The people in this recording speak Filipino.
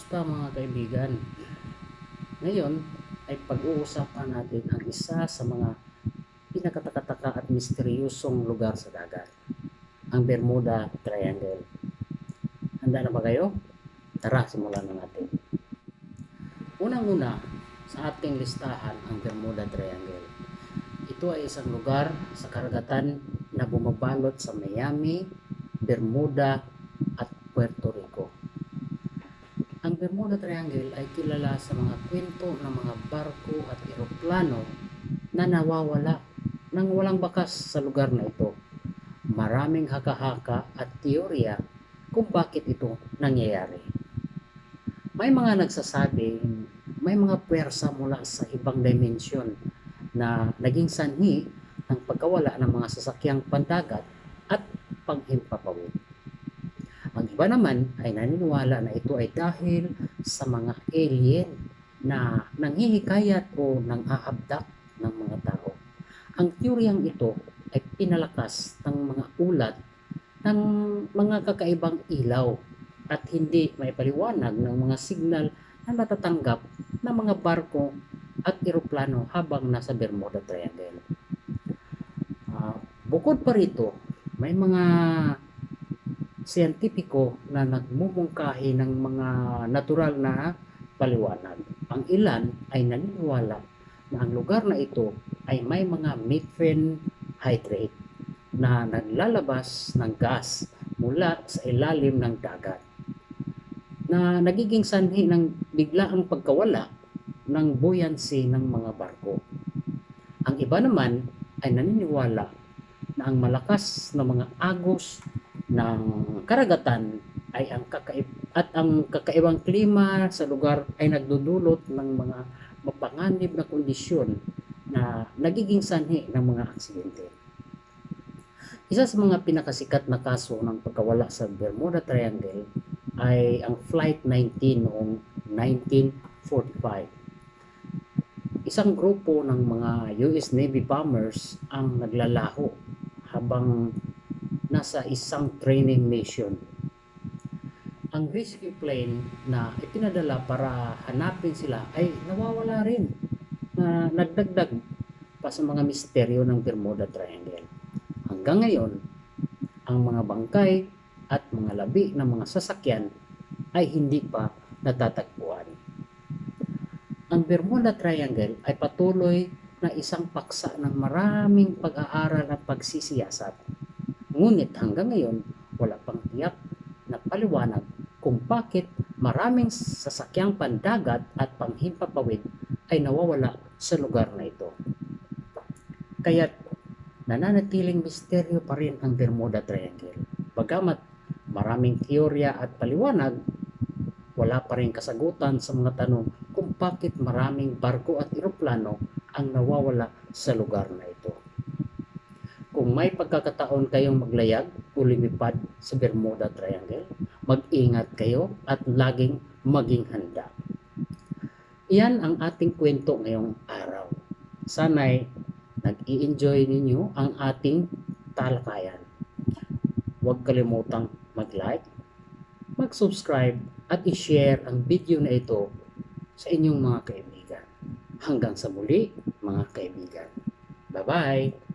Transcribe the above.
Kumusta mga kaibigan? Ngayon ay pag-uusapan natin ang isa sa mga pinakatakataka at misteryosong lugar sa dagat, ang Bermuda Triangle. Handa na ba kayo? Tara, simulan na natin. Unang-una sa ating listahan ang Bermuda Triangle. Ito ay isang lugar sa karagatan na bumabalot sa Miami, Bermuda at Puerto Rico. Ang Bermuda Triangle ay kilala sa mga kwento ng mga barko at eroplano na nawawala nang walang bakas sa lugar na ito. Maraming haka-haka at teorya kung bakit ito nangyayari. May mga nagsasabi may mga puwersa mula sa ibang dimensyon na naging sanhi ng pagkawala ng mga sasakyang pandagat at panghimpapawid. Iba naman ay naniniwala na ito ay dahil sa mga alien na nanghihikayat o nang aabdak ng mga tao. Ang teoryang ito ay pinalakas ng mga ulat ng mga kakaibang ilaw at hindi may paliwanag ng mga signal na natatanggap ng mga barko at eroplano habang nasa Bermuda Triangle. Ah, bukod pa rito, may mga siyentipiko na nagmumungkahi ng mga natural na paliwanag. Ang ilan ay naniniwala na ang lugar na ito ay may mga methane hydrate na naglalabas ng gas mula sa ilalim ng dagat na nagiging sanhi ng biglaang pagkawala ng buoyancy ng mga barko. Ang iba naman ay naniniwala na ang malakas na mga agos ng karagatan ay ang kakaib at ang kakaibang klima sa lugar ay nagdudulot ng mga mapanganib na kondisyon na nagiging sanhi ng mga aksidente. Isa sa mga pinakasikat na kaso ng pagkawala sa Bermuda Triangle ay ang Flight 19 noong 1945. Isang grupo ng mga US Navy bombers ang naglalaho habang nasa isang training mission. Ang rescue plane na ipinadala para hanapin sila ay nawawala rin na nagdagdag pa sa mga misteryo ng Bermuda Triangle. Hanggang ngayon, ang mga bangkay at mga labi ng mga sasakyan ay hindi pa natatagpuan. Ang Bermuda Triangle ay patuloy na isang paksa ng maraming pag-aaral at pagsisiyasat. Ngunit hanggang ngayon, wala pang tiyak na paliwanag kung bakit maraming sasakyang pandagat at panghimpapawid ay nawawala sa lugar na ito. Kaya nananatiling misteryo pa rin ang Bermuda Triangle. Bagamat maraming teorya at paliwanag, wala pa rin kasagutan sa mga tanong kung bakit maraming barko at eroplano ang nawawala sa lugar na ito. May pagkakataon kayong maglayag o lumipad sa Bermuda Triangle, mag-ingat kayo at laging maging handa. Iyan ang ating kwento ngayong araw. Sana'y nag-i-enjoy ninyo ang ating talakayan. Huwag kalimutang mag-like, mag-subscribe at i-share ang video na ito sa inyong mga kaibigan. Hanggang sa muli, mga kaibigan. Bye-bye!